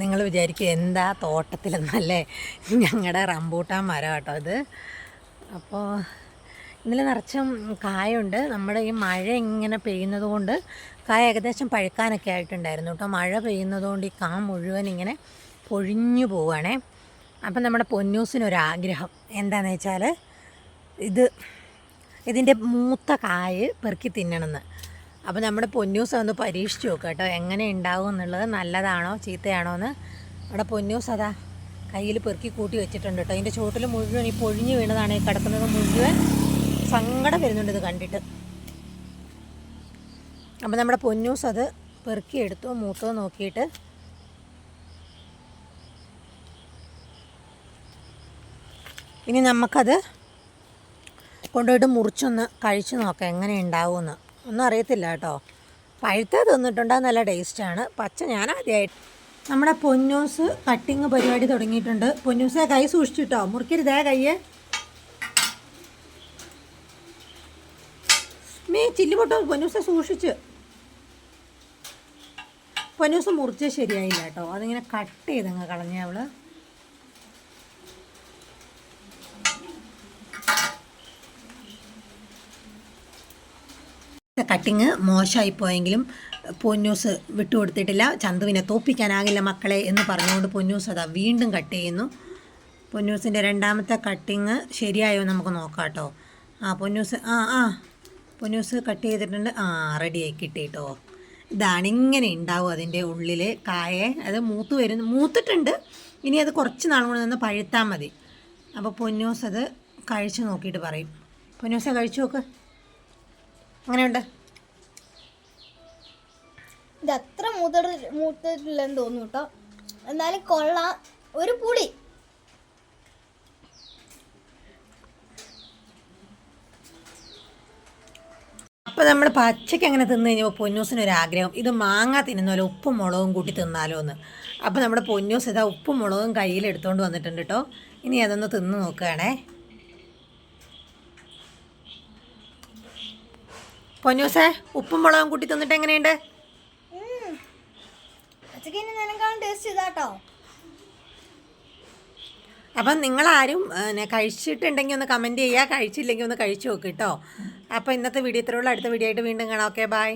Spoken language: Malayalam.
നിങ്ങൾ വിചാരിക്കും എന്താ തോട്ടത്തിലെന്നല്ലേ? ഞങ്ങളുടെ റംബൂട്ടാൻ മരം കേട്ടോ ഇത്. അപ്പോൾ ഇന്നലെ നിറച്ചും കായുണ്ട്. നമ്മുടെ ഈ മഴ ഇങ്ങനെ പെയ്യുന്നത് കൊണ്ട് കായ ഏകദേശം പഴുക്കാനൊക്കെ ആയിട്ടുണ്ടായിരുന്നു കേട്ടോ. മഴ പെയ്യുന്നത് കൊണ്ട് ഈ കാ മുഴുവൻ ഇങ്ങനെ പൊഴിഞ്ഞു പോവുകയാണേ അപ്പം നമ്മുടെ പൊന്നൂസിനൊരാഗ്രഹം എന്താണെന്ന് വെച്ചാൽ ഇത് ഇതിന്റെ മൂത്ത കായ് പെറുക്കി തിന്നണമെന്ന്. അപ്പോൾ നമ്മുടെ പൊന്നൂസ് ഒന്ന് പരീക്ഷിച്ച് നോക്കുക കേട്ടോ. എങ്ങനെ ഉണ്ടാവും എന്നുള്ളത് നല്ലതാണോ ചീത്തയാണോ എന്ന്. നമ്മുടെ പൊന്നൂസ് അതാ കയ്യിൽ പെറുക്കി കൂട്ടി വെച്ചിട്ടുണ്ട് കേട്ടോ. അതിന്റെ ചുവട്ടിൽ മുഴുവൻ ഈ പൊഴിഞ്ഞ് വീണതാണ് ഈ കിടക്കുന്നത് മുഴുവൻ. സങ്കടം വരുന്നുണ്ട് ഇത് കണ്ടിട്ട്. അപ്പോൾ നമ്മുടെ പൊന്നൂസ് അത് പെറുക്കി എടുത്തു മൂത്തത് നോക്കിയിട്ട്. ഇനി നമുക്കത് കൊണ്ടുപോയിട്ട് മുറിച്ചൊന്ന് കഴിച്ചു നോക്കാം എങ്ങനെ ഉണ്ടാവുമെന്ന്. ഒന്നും അറിയത്തില്ല കേട്ടോ. പഴുത്ത തിന്നിട്ടുണ്ട് അത് നല്ല ടേസ്റ്റാണ് പച്ച ഞാൻ ആദ്യമായിട്ട് നമ്മുടെ പൊന്നൂസ് കട്ടിങ് പരിപാടി തുടങ്ങിയിട്ടുണ്ട്. പൊന്നൂസെ കൈ സൂക്ഷിച്ചിട്ടോ മുറിക്കരുതേ കയ്യ്. Me chilli പൊട്ടോ. പൊന്നൂസെ സൂക്ഷിച്ച്. പൊന്നൂസ് മുറിച്ചേ ശരിയായില്ല കേട്ടോ. അതിങ്ങനെ കട്ട് ചെയ്തങ്ങ് കളഞ്ഞ അവൾ. കട്ടിങ് മോശമായി പോയെങ്കിലും പൊന്നൂസ് വിട്ടുകൊടുത്തിട്ടില്ല. ചന്തുവിനെ തോപ്പിക്കാനാകില്ല മക്കളെ എന്ന് പറഞ്ഞുകൊണ്ട് പൊന്നൂസ് അതാ വീണ്ടും കട്ട് ചെയ്യുന്നു. പൊന്നൂസിന്റെ രണ്ടാമത്തെ കട്ടിങ് ശരിയായോ നമുക്ക് നോക്കാം കേട്ടോ. ആ പൊന്നൂസ് ആ ആ. പൊന്നൂസ് കട്ട് ചെയ്തിട്ടുണ്ട്. ആ റെഡിയായി കിട്ടിയിട്ടോ ഇതാണ് ഇങ്ങനെ ഉണ്ടാവും അതിന്റെ ഉള്ളിൽ കായ. അത് മൂത്ത് വരുന്നു. മൂത്തിട്ടുണ്ട്. ഇനി അത് കുറച്ച് നാൾ കൊണ്ട് നിന്ന് പഴുത്താൽ മതി. അപ്പോൾ പൊന്നൂസ് അത് കഴിച്ച് നോക്കിയിട്ട് പറയും. പൊന്നൂസ കഴിച്ചു നോക്ക്. അങ്ങനെയുണ്ട്. ഇത് അത്ര മൂത്ത മൂത്തിട്ടില്ലെന്ന് തോന്നുന്നു കേട്ടോ. എന്നാലും കൊള്ളാം. ഒരു പുളി. അപ്പോൾ നമ്മൾ പച്ചയ്ക്ക് അങ്ങനെ തിന്നു കഴിഞ്ഞപ്പോൾ പൊന്നൂസിനൊരു ആഗ്രഹം ഇത് മാങ്ങ തിന്നുന്ന പോലെ ഉപ്പും മുളകും കൂട്ടി തിന്നാലോ എന്ന് അപ്പോൾ നമ്മുടെ പൊന്നൂസ് ഇതാ ഉപ്പും മുളകും കയ്യിൽ എടുത്തുകൊണ്ട് വന്നിട്ടുണ്ട് കേട്ടോ ഇനി അതൊന്ന് തിന്ന് നോക്കുകയാണേ പൊന്നൂസേ ഉപ്പും മുളകും കൂട്ടി തിന്നിട്ട് എങ്ങനെയുണ്ട്? അപ്പം നിങ്ങളാരും ആരും കഴിച്ചിട്ടുണ്ടെങ്കിൽ ഒന്ന് കമന്റ് ചെയ്യുക. കഴിച്ചില്ലെങ്കിൽ ഒന്ന് കഴിച്ചു നോക്ക് കേട്ടോ അപ്പോൾ ഇന്നത്തെ വീഡിയോ ഇത്രയുള്ള അടുത്ത വീഡിയോ ആയിട്ട് വീണ്ടും കാണാം. Okay bye